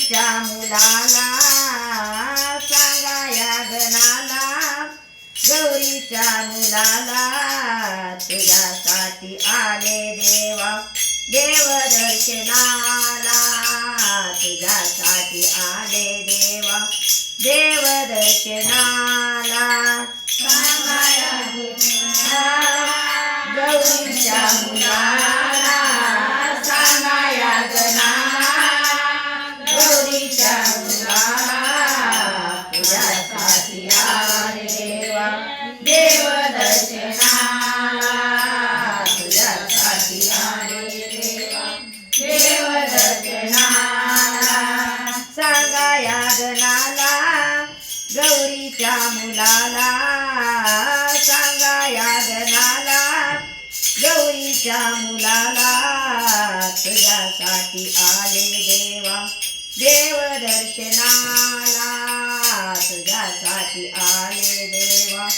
गौरीच्या मुलाला सांगा या गणाला. गौरीच्या मुलाला तुझ्यासाठी आले देवा. देव दर्शनाला तुझ्यासाठी आले देवा. देव गौरीच्या मुलाला. सांगा या गौरीच्या मुलाला. तुझ्यासाठी आले देवा देव दर्शनाला तुझ्यासाठी आले देवा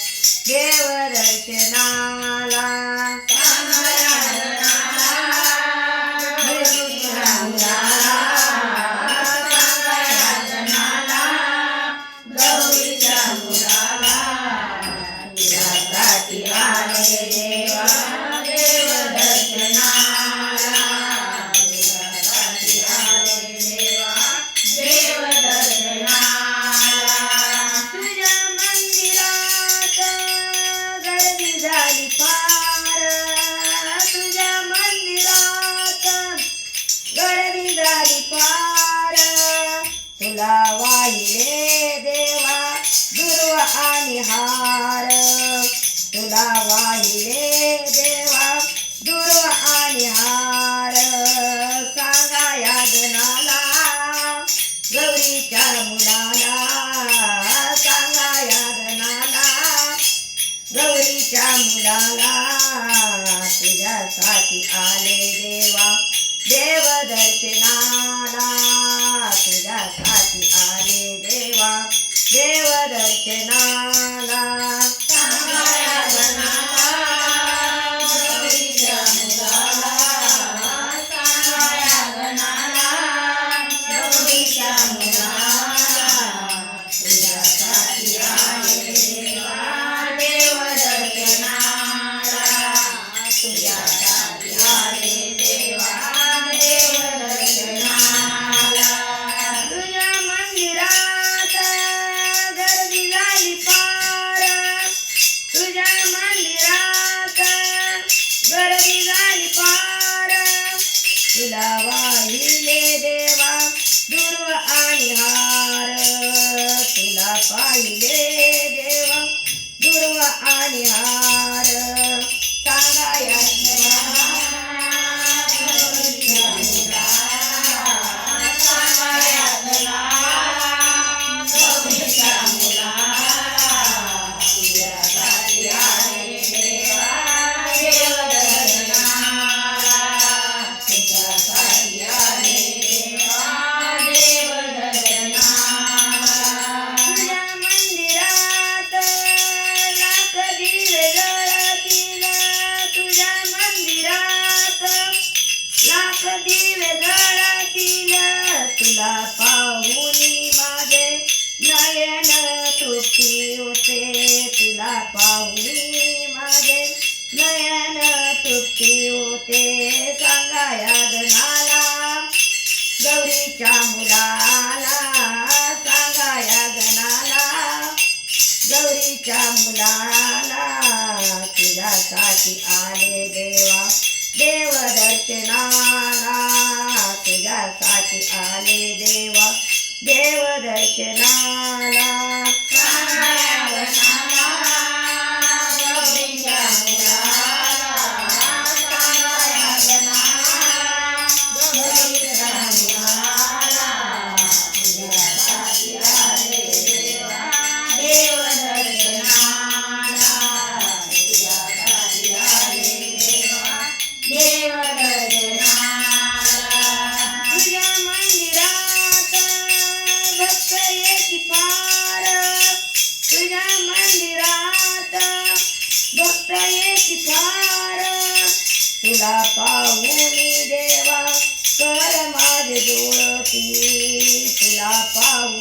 देव दर्शना तुला वाहिले देवा दुर्व आणि हार. तुला वाहिले देवा दुर्व आणि हार. सांगा या गणाला गौरीच्या मुलाला. सांगा या गणाला गौरीच्या मुलाला. तुझ्यासाठी आले देवा देव दर्शनाला. तुला दिवे जळतील तुला पाहुनी माझे नयन तृप्ती होते. तुला पाहुनी माझे नयन तृप्ती होते. सांगाया गणाला गौरीच्या मुलाला. सांगा या गणाला गौरीच्या मुलाला. तुझ्यासाठी आले देवा. देव दर्शनाला तुझ्यासाठी आले देवा देव तुला पाहून देवा कर माझे जुळती तुला पाहून